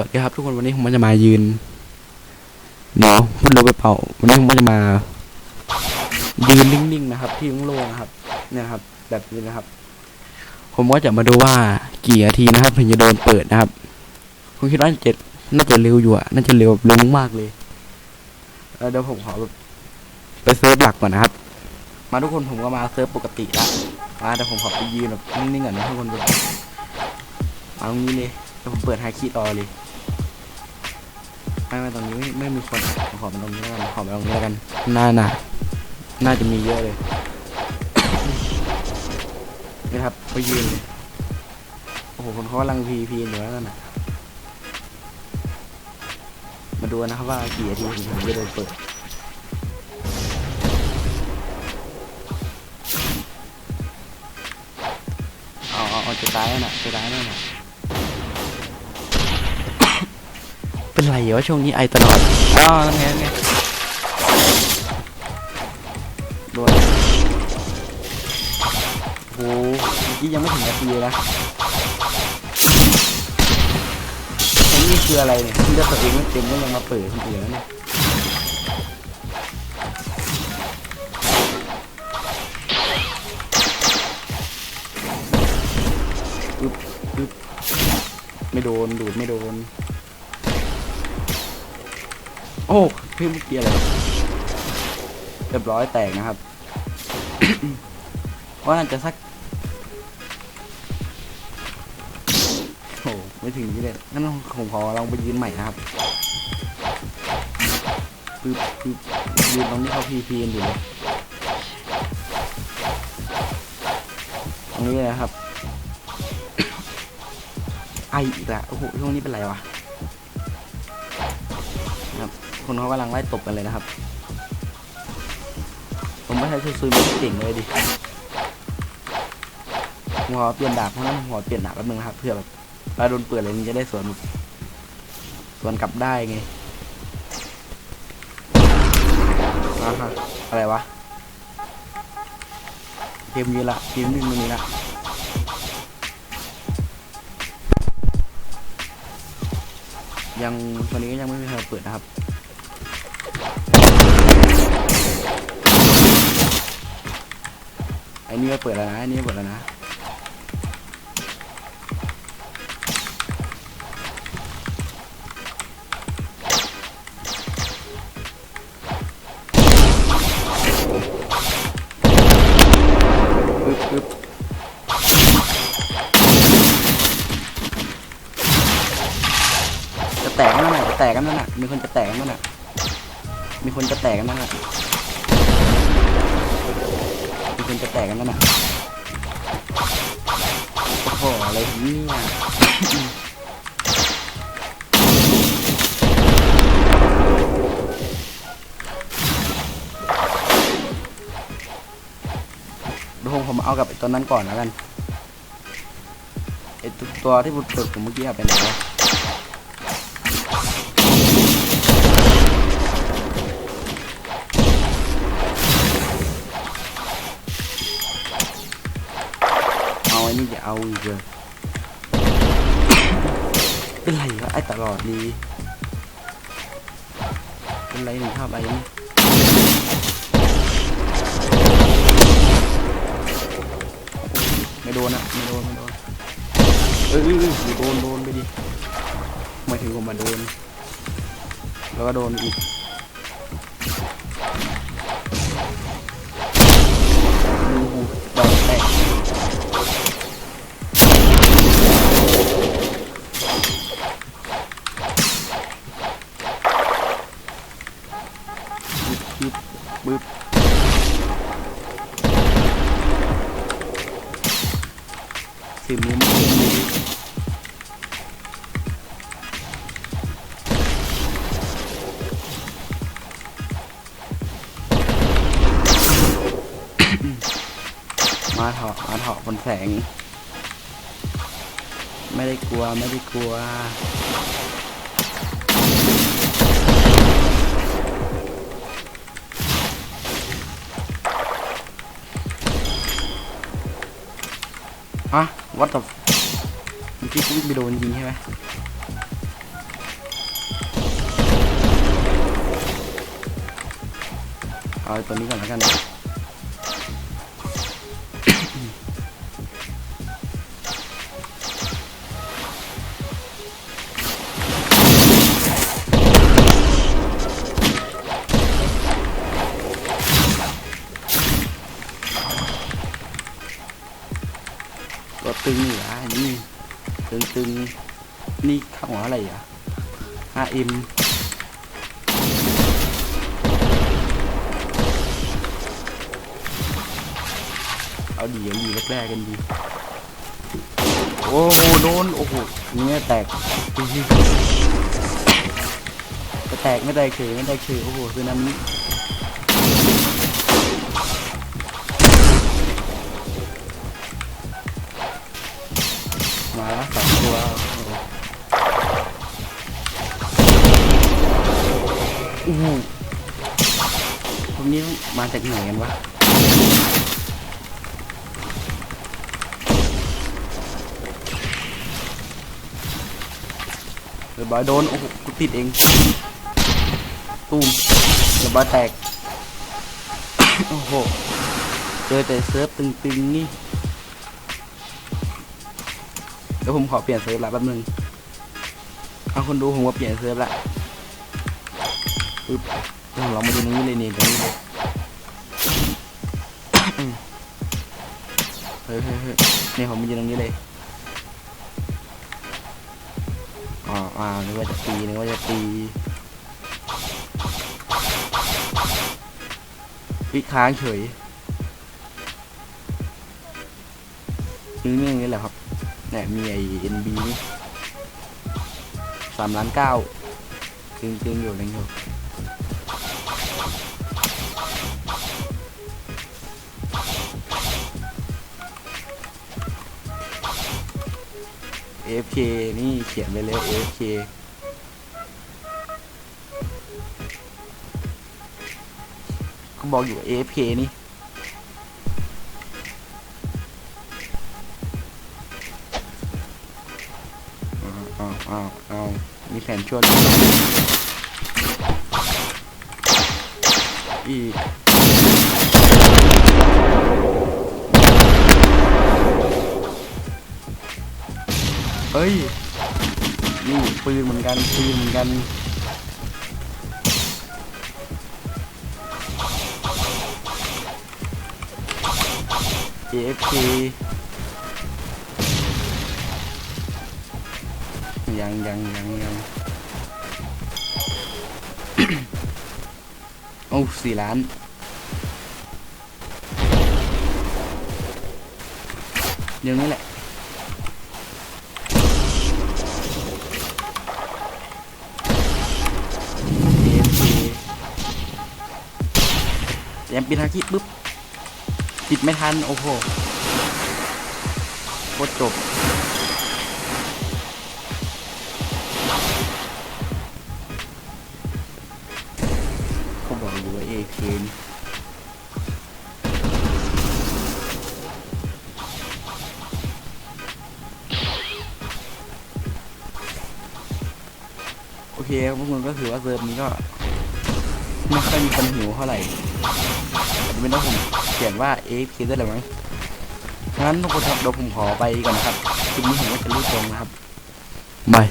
วัสดีครับทุกคนวันนี้ผมจะมายืนเดี๋ยวพูดเร็วไปเป่า วันนี้ผมจะมา ยืนนิ่งๆนะครับ ที่โล่งๆนะครับ เนี่ยครับ แบบนี้นะครับ ผมก็จะมาดูว่ากี่นาทีนะครับถึงจะโดนเปิดนะครับผมคิดว่าเจะน่าจะเร็วอยู่อะน่าจะเร็วเร็วมากๆเลยเเดี๋ยวผมขอแบบไปเซิร์ฟหลักก่อนนะครับ มาทุกคนผมก็มาเซิร์ฟปกติละมาแต่ผมขอไปยืนแบบนิ่งๆก่อนนะทุกคนเอางนี้เลยเดี๋ยวผมเปิดไฮคีต่อเลย ไม่ไม่ตรงนี้ไม่ไม่มีคนขอไปตรงนี้แล้วกันขอไปตรงนี้แล้วกันน่าน่ะน่าจะมีเยอะเลยนี่ครับไปยืนเลยโอ้โหคนเขากำลังพีพีอยู่แล้วน่ะมาดูนะครับว่ากี่นาทีถึงผมจะโดนเปิดเอาเอาเอาจะตายแล้วน่ะจะตายแล้วน่ะ เป็นไรวะช่วงนี้ไอตลอดอ้าวนั่นไงนั่นไงโดนโอ้โหเมื่อกี้ยังไม่ถึงนาทีเลยนะไอ้นี่คืออะไรเนี่ยที่จะตัวเองไม่เต็มก็ยังมาเปิดคนอื่นแล้วเนี่ยอึ๊บอึ๊บไม่โดน ดูดไม่โดน โอ้พี่เมื่อกี้อะไรเรียบร้อยแตกนะครับ ว่าน่าจะสักโอ้ไม่ถึงนี่เลยงั้นผมขอลองไปยืนใหม่นะครับปึ๊บปึ๊บยืนตรงที่เขาพีพีกันอยู่เลยตรงนี้เลยนะครับ ไออีกแล้วโอ้โหช่วงนี้เป็นไรวะ คนเขากำลังไล่ตบกันเลยนะครับ ผมไม่ใช่ซุยๆไม่เก่งเลยดิผมขอเปลี่ยนดาบเพราะนั้นผมขอเปลี่ยนดาบแป๊บนึงนะครับเพื่อแบบเราโดนเปิดอะไรมันจะได้สวนสวนกลับได้ไงอ่าฮะอะไรวะเกมนี้ละเกมนี้มันนี้ละยังวันนี้ยังไม่มีใครเปิดนะครับ นี่ก็เปิดแล้วนะอ้นี่ก็เปิดแล้วนะปึ๊บปึ๊บจะแตกกันนั่นน่ะจะแตกกันนั่นน่ะมีคนจะแตกกันนั่นน่ะมีคนจะแตกกันนั่นน่ะ คนจะแตกกันนั่นน่ะโอ้โหอะไรเนี่ยเดูผมเอากับไอ้ตัวนั้นก่อนแล้วกันไอ้ตัวตัวที่ผมเปิดผมเมื่อกี้อะเป็นไหนวะเอ อ้นี่จะเอาอีกเลยเป็นไรวะไอ้ตลอดดีเป็นไรหนึ่งชอบไอ้นี่ไม่โดนอะไม่โดนไม่โดนเอ้ยเอ้ยเอ้ยโดนโดนไปดิหมายถึงผมมาโดน แล้วก็โดนอีก สิบนิ้วไม่ถึงมาเถาะมาเถาะบนแสง ไม่ได้กลัว ไม่ได้กลัว ฮะวัดตับเมื่อกี้กูวิ่งไปโดนยิงใช่ไหมเอาตัวนี้ก่อนแล้วกันนะ ตึงอยู่อะนี่ตึงตึงๆนี่ข้างหัวอะไรอะ 5M เอาดีเอาดีแรกๆกันดีโอ้โหโดนโอ้โหเนี่ยแตกจะแตกไม่แตกเฉยไม่แตกเฉยโอ้โหคือน้ำนี้ มาจากไหนกันวะเดี๋ยวบอยโดน โอ้โหกูติดเอง ตูมเดี๋ยวบอยแตก โอ้โห เจอแต่เซิร์ฟตึงๆนี่เดี๋ยวผมขอเปลี่ยนเซิร์ฟละแป๊บนึงเอาคนดูผมว่าเปลี่ยนเซิร์ฟละปึ๊บเดี๋ยวผมลองมาดูตรงนี้เลยนี่ตรงนี้ เฮ้ยเฮ้ยเฮ้ยเนี่ยผมมายืนตรงนี้เลยอ๋ออ่านึกว่าจะตีนึกว่าจะตีวิค้างเฉยนิ่งๆอย่างนี้แหละครับเนี่ยมีไอ้ NB นี่สามล้านเก้าจึงๆอยู่นึงอยู่ เอฟเคนี่เขียนไปเลย AFK เขาบอกอยู่ AFK นี่อ้าวอ้าวอ้าวอ้าวมีแผนช่วยอีก เอ้ย นี่ปืนเหมือนกันปืนเหมือนกัน AFK ยังยังยังยังโอ้สี่ล้านเดียวนี้แหละ AFK ยังปิดฮาคิปุ๊บปิดไม่ทัน โอ้โหโคตรจบเขาบอกอยู่ว่าเอเคนโอเคพวกมึงก็ถือว่าเซิร์ฟนี้ก็ไม่ค่อยมีคนหิวเท่าไหร่ อาจจะเป็นเพราะผมเขียนว่า AFK ได้เลยไหมงงั้นทุกคนครับเดี๋ยวผมขอไปก่อนนะครับคลิปนี้ผมก็จะรีบลงนะครับบาย